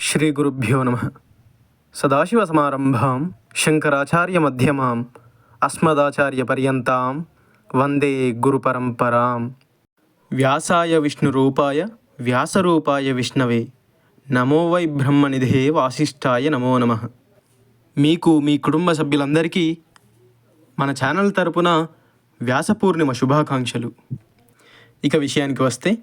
శ్రీ గురుభ్యో నమ మధ్యమాం అస్మదాచార్య పర్యతాం వందే గురుపరంపరాం వ్యాసాయ విష్ణు రూపాయ వ్యాసరూపాయ విష్ణవే నమో వై బ్రహ్మనిధే వాసిష్ఠాయ నమో నమ మీకు మీ కుటుంబ సభ్యులందరికీ మన ఛానల్ తరపున వ్యాసపూర్ణిమ శుభాకాంక్షలు. ఇక విషయానికి వస్తే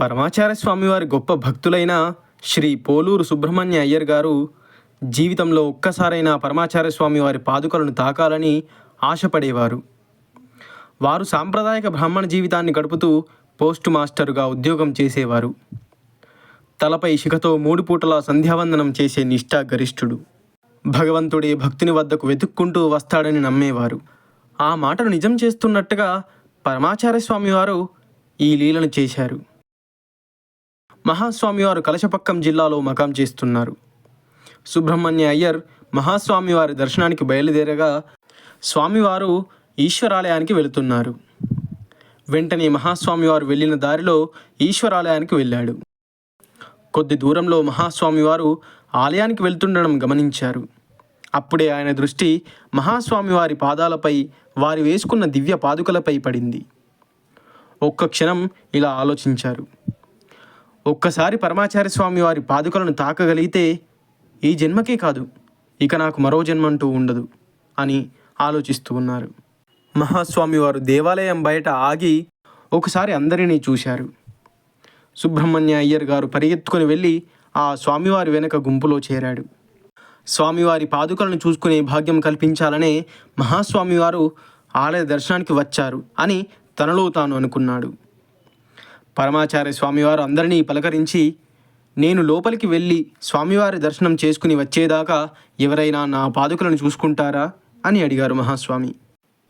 పరమాచార్య స్వామివారి గొప్ప భక్తులైన శ్రీ పోలూరు సుబ్రహ్మణ్య అయ్యర్ గారు జీవితంలో ఒక్కసారైనా పరమాచార్య స్వామి వారి పాదుకలను తాకాలని ఆశపడేవారు. వారు సాంప్రదాయక బ్రాహ్మణ జీవితాన్ని గడుపుతూ పోస్ట్ మాస్టరుగా ఉద్యోగం చేసేవారు. తలపై శిఖతో మూడు పూటల సంధ్యావందనం చేసే నిష్ఠా గరిష్ఠుడు. భగవంతుడే భక్తుని వద్దకు వెతుక్కుంటూ వస్తాడని నమ్మేవారు. ఆ మాటను నిజం చేస్తున్నట్టుగా పరమాచార్య స్వామివారు ఈ లీలను చేశారు. మహాస్వామివారు కలశపక్కం జిల్లాలో మకాం చేస్తున్నారు. సుబ్రహ్మణ్య అయ్యర్ మహాస్వామివారి దర్శనానికి బయలుదేరగా స్వామివారు ఈశ్వరాలయానికి వెళుతున్నారు. వెంటనే మహాస్వామివారు వెళ్ళిన దారిలో ఈశ్వరాలయానికి వెళ్ళాడు. కొద్ది దూరంలో మహాస్వామివారు ఆలయానికి వెళ్తుండడం గమనించారు. అప్పుడే ఆయన దృష్టి మహాస్వామివారి పాదాలపై వారి వేసుకున్న దివ్య పాదుకలపై పడింది. ఒక్క క్షణం ఇలా ఆలోచించారు. ఒక్కసారి పరమాచార్య స్వామి వారి పాదుకలను తాకగలిగితే ఈ జన్మకే కాదు ఇక నాకు మరో జన్మంటూ ఉండదు అని ఆలోచిస్తూ ఉన్నారు. మహాస్వామి వారు దేవాలయం బయట ఆగి ఒకసారి అందరినీ చూశారు. సుబ్రహ్మణ్య అయ్యర్ గారు పరిగెత్తుకొని వెళ్ళి ఆ స్వామివారి వెనక గుంపులో చేరాడు. స్వామివారి పాదుకలను చూసుకునే భాగ్యం కల్పించాలనే మహాస్వామివారు ఆలయ దర్శనానికి వచ్చారు అని తనలో తాను అనుకున్నాడు. పరమాచార్య స్వామివారు అందరినీ పలకరించి నేను లోపలికి వెళ్ళి స్వామివారి దర్శనం చేసుకుని వచ్చేదాకా ఎవరైనా నా పాదుకలను చూసుకుంటారా? అని అడిగారు మహాస్వామి.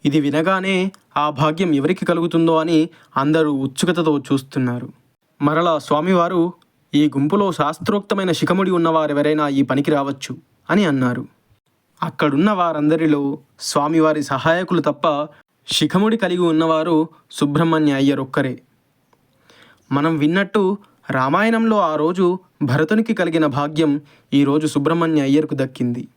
ఇది వినగానే ఆ భాగ్యం ఎవరికి కలుగుతుందో అని అందరూ ఉత్సుకతతో చూస్తున్నారు. మరలా స్వామివారు ఈ గుంపులో శాస్త్రోక్తమైన శిఖముడి ఉన్నవారెవరైనా ఈ పనికి రావచ్చు అని అన్నారు. అక్కడున్న వారందరిలో స్వామివారి సహాయకులు తప్ప శిఖముడి కలిగి ఉన్నవారు సుబ్రహ్మణ్య అయ్యరొక్కరే. మనం విన్నట్టు రామాయణంలో ఆ రోజు భరతునికి కలిగిన భాగ్యం ఈరోజు సుబ్రహ్మణ్య అయ్యర్కు దక్కింది.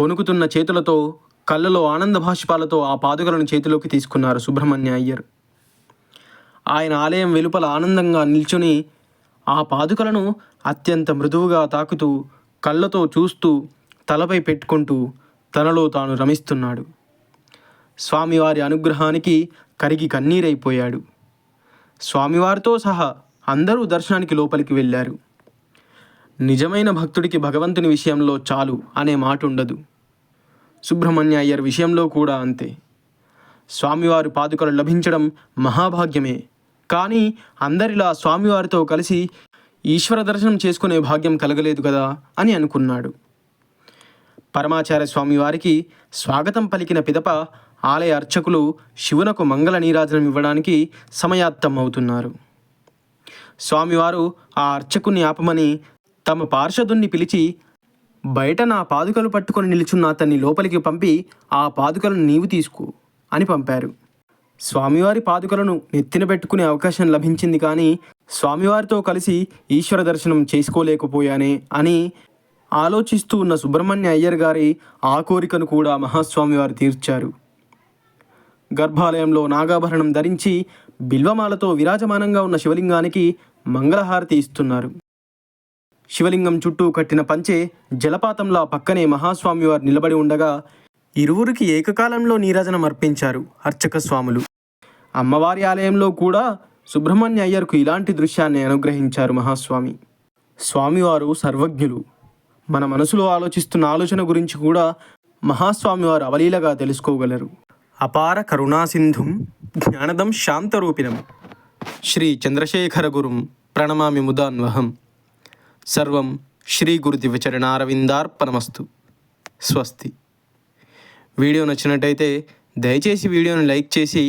వణుకుతున్న చేతులతో కళ్ళలో ఆనంద భాష్పాలతో ఆ పాదుకలను చేతిలోకి తీసుకున్నారు సుబ్రహ్మణ్య అయ్యర్. ఆయన ఆలయం వెలుపల ఆనందంగా నిల్చుని ఆ పాదుకలను అత్యంత మృదువుగా తాకుతూ కళ్ళతో చూస్తూ తలపై పెట్టుకుంటూ తనలో తాను రమిస్తున్నాడు. స్వామివారి అనుగ్రహానికి కరిగి కన్నీరైపోయాడు. స్వామివారితో సహా అందరూ దర్శనానికి లోపలికి వెళ్ళారు. నిజమైన భక్తుడికి భగవంతుని విషయంలో చాలు అనే మాట ఉండదు సుబ్రహ్మణ్య అయ్యర్ విషయంలో కూడా అంతే. స్వామివారి పాదుకలు లభించడం మహాభాగ్యమే. కానీ అందరిలా స్వామివారితో కలిసి ఈశ్వర దర్శనం చేసుకునే భాగ్యం కలగలేదు కదా అని అనుకున్నాడు. పరమాచార్య స్వామివారికి స్వాగతం పలికిన పిదప ఆలయ అర్చకులు శివునకు మంగళ నీరాజనం ఇవ్వడానికి సమయాత్తం అవుతున్నారు స్వామివారు ఆ అర్చకుని ఆపమని తమ పార్షదుణ్ణి పిలిచి బయట నా పాదుకలు పట్టుకొని నిలుచున్న అతన్ని లోపలికి పంపి ఆ పాదుకలను నీవు తీసుకో అని పంపారు. స్వామివారి పాదుకలను నెత్తిన పెట్టుకునే అవకాశం లభించింది కానీ స్వామివారితో కలిసి ఈశ్వర దర్శనం చేసుకోలేకపోయానే అని ఆలోచిస్తూ ఉన్న సుబ్రహ్మణ్య అయ్యర్ గారి ఆ కోరికను కూడా మహాస్వామివారు తీర్చారు. గర్భాలయంలో నాగాభరణం ధరించి బిల్వమాలతో విరాజమానంగా ఉన్న శివలింగానికి మంగళహారతి ఇస్తున్నారు. శివలింగం చుట్టూ కట్టిన పంచే జలపాతంలా పక్కనే మహాస్వామివారు నిలబడి ఉండగా ఇరువురికి ఏకకాలంలో నీరాజనం అర్పించారు అర్చక స్వాములు. అమ్మవారి ఆలయంలో కూడా సుబ్రహ్మణ్య అయ్యర్కు ఇలాంటి దృశ్యాన్ని అనుగ్రహించారు మహాస్వామి. స్వామివారు సర్వజ్ఞులు. మన మనసులో ఆలోచిస్తున్న ఆలోచన గురించి కూడా మహాస్వామివారు అవలీలగా తెలుసుకోగలరు. అపార కరుణాసింధుం జ్ఞానదం శాంతరూపిణం. శ్రీ చంద్రశేఖర గురుం ప్రణమామి ముదాన్వహం. సర్వం శ్రీ గురుదివ్యచరణారవిందార్పణమస్తు స్వస్తి. వీడియో నచ్చినట్టయితే దయచేసి వీడియోని లైక్ చేసి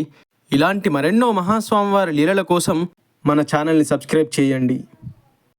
ఇలాంటి మరెన్నో మహాస్వామివారి లీలల కోసం మన ఛానల్ని సబ్స్క్రైబ్ చేయండి.